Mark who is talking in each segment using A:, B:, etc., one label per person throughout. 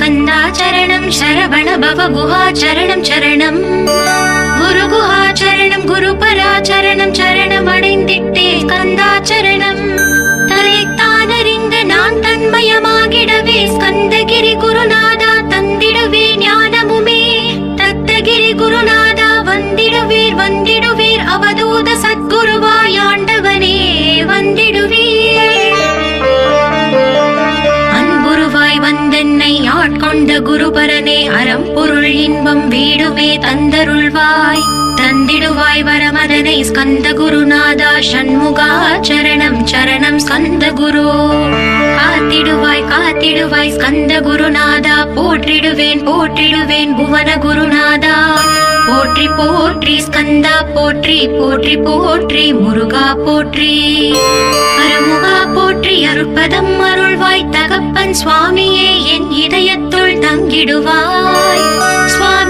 A: கந்தாச்சரணம் சரவண பவ குஹாச்சரணம் சரணம். குரு குஹாச்சரணம் குரு பராச்சரணம் சரணம் அடை இன்பம் தந்தருள்வாய். தந்திடுவாய் வரமதனை ஸ்கந்த குருநாதா சண்முகா சரணம் சரணம் ஸ்கந்த குரு காத்திடுவாய் காத்திடுவாய் ஸ்கந்த குருநாதா போற்றிடுவேன் போற்றிடுவேன் புவன குருநாதா போற்றி போற்றி ஸ்கந்தா போற்றி போற்றி போற்றி முருகா போற்றி. அருமுகா போற்றி அருட்பதம் அருள்வாய். தகப்பன் சுவாமியே என் இதயத்துள் தங்கிடுவாய். சுவாமி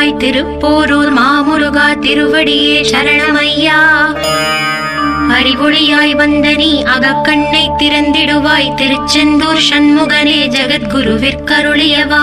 A: திருவாய் திருப்போரூர் மாமுருகா திருவடியே சரணமையா. அறிவொளியாய் வந்த நீ அகக்கண்ணை திறந்திடுவாய். திருச்செந்தூர் சண்முகனே ஜெகத்குருவிற்கருளியவா.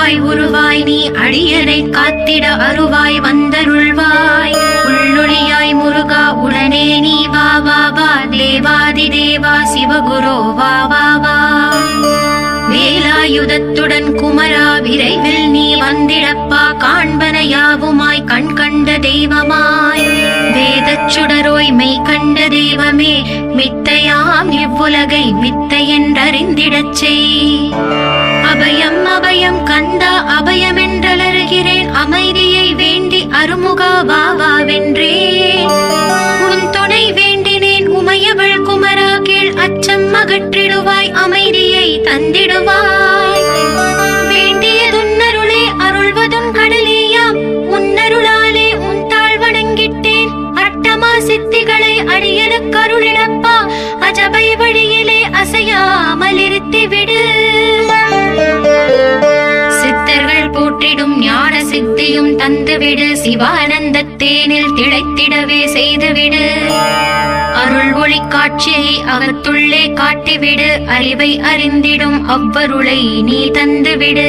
A: உருவாய் உருவாய் நீ அடியனை காத்திட அருவாய் வந்தருள்வாய். உள்ளொளியாய் முருகா உடனே நீ வா வா வா. தேவாதி தேவா சிவகுரு வா வா வா. வேலாயுதத்துடன் குமரா விரைவில் நீ வந்திடப்பா. காண்ப யாவுமாய் கண் கண்ட தெய்வமாய் வேதச் சுடரோய் மெய் கண்ட தெய்வமே மித்தையாம் இவ்வுலகை மித்தை என்றறிந்திடச் செய். அபயம் அபயம் கந்தா அபயம் என்றலருகிறேன் அமைதியை வேண்டி அருமுகா வா வா வென்றேன் உன் துணை வேண்டினேன் உமையவள் குமரா கீழ் அச்சம் அகற்றிடுவாய் அமைதியை தந்திடுவாய். வேண்டியதுன் அடியனுக்கு அஜபை வழியிலே அசையாமல் இருத்தி விடு. சித்தர்கள் போற்றிடும் ஞான சித்தியும் தந்துவிடு. சிவானந்த தேனில் திளைத்திடவே செய்துவிடு. அருள் ஒளி காட்சியை அகத்துள்ளே காட்டிவிடு. அறிவை அறிந்திடும் அவ்வருளை நீ தந்துவிடு.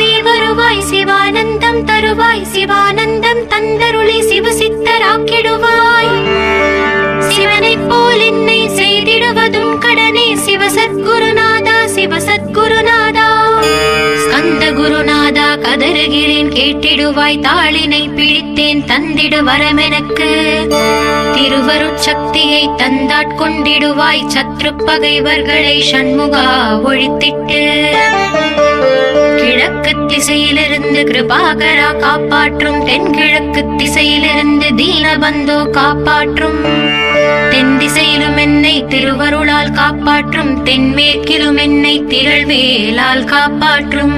A: சிவானந்தம் தருவாய். சிவானந்தம் தந்தருளி சிவசித்தராக்கிடுவாய். சிவனைப் போல் என்னை செய்திடுவதும் கடனே சிவசத்குருநாதா சிவசத்குருநாதா. ஸ்கந்த குருநாதா கதறுகிறேன் கேட்டிடுவாய். தாளினை பிடித்தேன் தந்திடு வரமெனக்கு. திருவருட்சக்தியை தந்தாட்கொண்டிடுவாய். சத்ரு பகைவர்களை சண்முகா ஒழித்திட்டு. கிழக்கு திசையிலிருந்து கிருபாகரா காப்பாற்றும். தென்கிழக்கு திசையிலிருந்து தீனபந்தோ காப்பாற்றும். தென் திசையிலும் என்னை திருவருளால் காப்பாற்றும். தென்மேற்கிலும் என்னை திரள்வேலால் காப்பாற்றும்.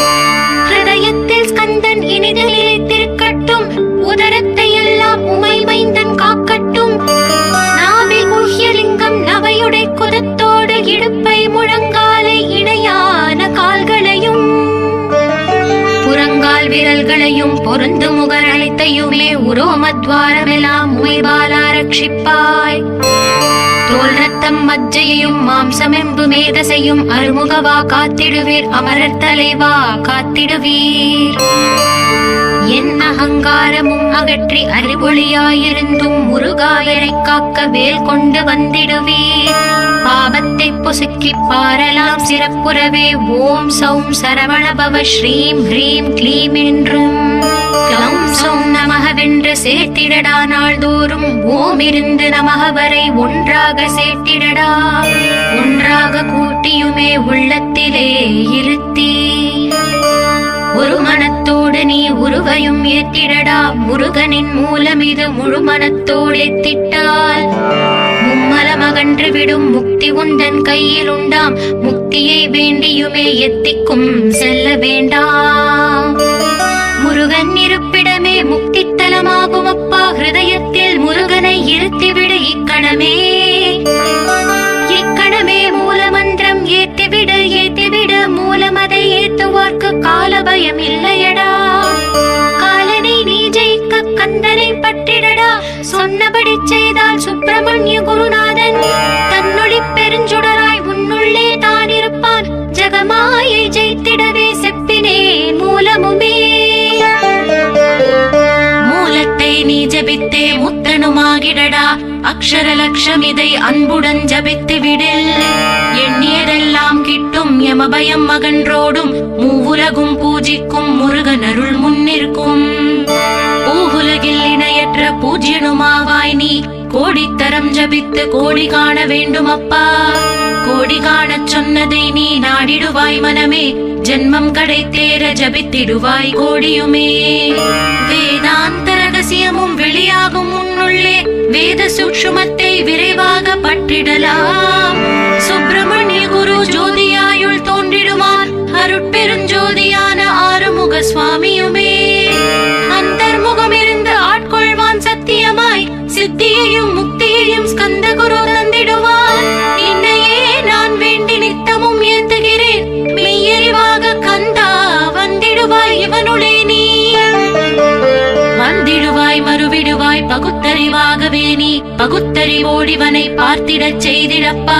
A: மங்களையும் பொருந்து முகர் அனைத்தையுமே உரோமத்வாரமெல்லாம் உமைபாலா ரட்சிப்பாய். தோல் ரத்தம் மஜ்ஜையையும் மாம்சமெம்பு மேதசையும் அருமுகவா காத்திடுவீர் அமரர் தலைவா காத்திடுவீர். என் அகங்காரமும் அகற்றி அறிவொளியாயிருந்தும் முருகாயரை காக்க வேல் கொண்டு வந்திடுவீர். பாவத்தை பொசுக்கி பாரலாம் சிறப்புறவே. ஓம் சௌம் சரவணபவ ஸ்ரீம் ஹ்ரீம் க்ளீம் என்றும். சௌம் நமகவென்று சேர்த்திடடா நாள்தோறும். ஓம் இருந்து நமக வரை ஒன்றாக சேர்த்திடடா. ஒன்றாக கூட்டியுமே உள்ளத்திலே இருத்தி ஒரு மனத்தோ நீ உருவையும் ஏத்திடடா. முருகனின் மூலம் இது முழு மனத்தோடு எத்திட்டால் மும்மலம் அகன்று விடும் முக்தி உந்தன் கையில் உண்டாம். முக்தியை வேண்டியுமே எத்திக்கும் செல்ல வேண்டாம். முருகன் இருப்பிடமே முக்தி தலமாகும் அப்பா. ஹிருதயத்தில் முருகனை இருத்திவிடு இக்கணமே இக்கணமே. சுப்பிரமணிய குருநாதன் தன்னொழி பெருஞ்சுடராய் உன்னுள்ளே தான் இருப்பான் ஜெகமாயை ஜெயித்திடவே செப்பினே மூலமுமே. மூலத்தை நீ ஜபித்தே முத்தனுமாகிடடா. அக்ஷர லட்சம் இதை அன்புடன் ஜபித்து விடில் எண்ணியதெல்லாம் கிட்டும் யமபயம் மகன்றோடும் மூவுலகும் பூஜிக்கும் முருகன் அருள் முன்னிற்கும் பூவுலகில் இணையற்ற பூஜ்யனுமாவாய் நீ கோடித்தரம் ஜபித்து கோடி காண வேண்டும் அப்பா. கோடி காணச் சொன்னதை நீ நாடிடுவாய் மனமே. ஜென்மம் கடைத்தேர ஜபித்திடுவாய் கோடியுமே. வேதாந்த ரகசியமும் வெளியாகும் உன்னுள்ளே. வேத சூக்ஷமத்தை விரைவாக பற்றிடலாம். சுப்பிரமணிய குரு ஜோதியாயுள் தோன்றிடுவார். அருட்பெருஞ்சோதியான ஆறுமுக சுவாமியுமே அந்தர்முகம் இருந்து ஆட்கொள்வான் சத்தியமாய். சித்தியையும் முக்தியையும் ஸ்கந்த குரு தந்திடுவார் என்னையே நான் வேண்டி நித்தமும் ஏத்துகிறேன் மெய்யறிவாக கந்தா வந்திடுவாய் இவனுளே நீ. வந்திடுவாய் மறுவிடுவாய் பகுத்தறிவாகவே நீ. பகுத்தறிவோடிவனை பார்த்திடச் செய்திடப்பா.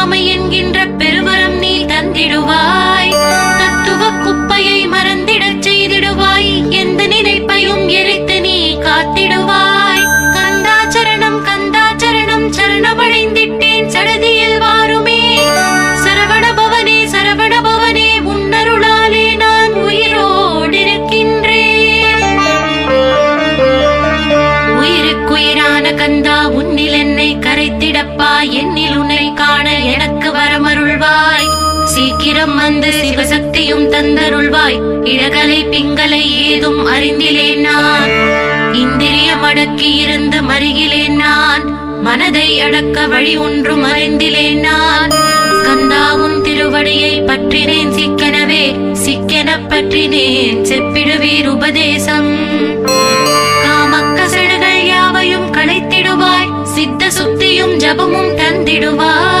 A: நீ இழகலை பிங்களை ஏதும் அறிந்திலேன் நான். இந்திரியம் அடக்கி இருந்து மருகிலேன் நான். மனதை அடக்க வழி ஒன்றும் அறிந்திலேன் நான். கந்தாவும் திருவடியை பற்றினேன் சிக்கெனவே சிக்கெனப் பற்றினேன் செப்பிடுவீர் உபதேசம். காமக்கசடுகள் யாவையும் களைத்திடுவாய் சித்த சுத்தியும் ஜபமும் தந்திடுவாய்.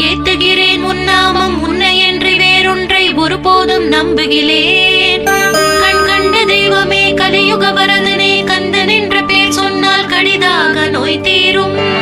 A: ஏத்துகிறேன். உன்னாமம் உன்னை என்று வேறொன்றை ஒருபோதும் நம்புகிறேன். கண் கண்ட தெய்வமே கலியுக வரதனே கந்தன் என்ற பேர் சொன்னால் கடிதாக நோய் தீரும்.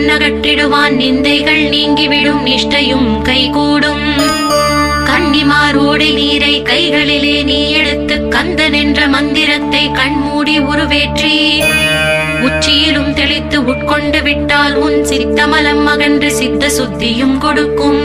A: கண்ணகற்றிடுவான் நிந்தைகள் நீங்கிவிடும் நிஷ்டையும் கைகூடும். கன்னிமார் நீரை கைகளிலே நீ எடுத்து கந்தன் என்ற மந்திரத்தை கண்மூடி உருவேற்றி உச்சியிலும் தெளித்து உட்கொண்டு விட்டால் உன் சித்தமலம் அகன்று சித்த சுத்தியும் கொடுக்கும்.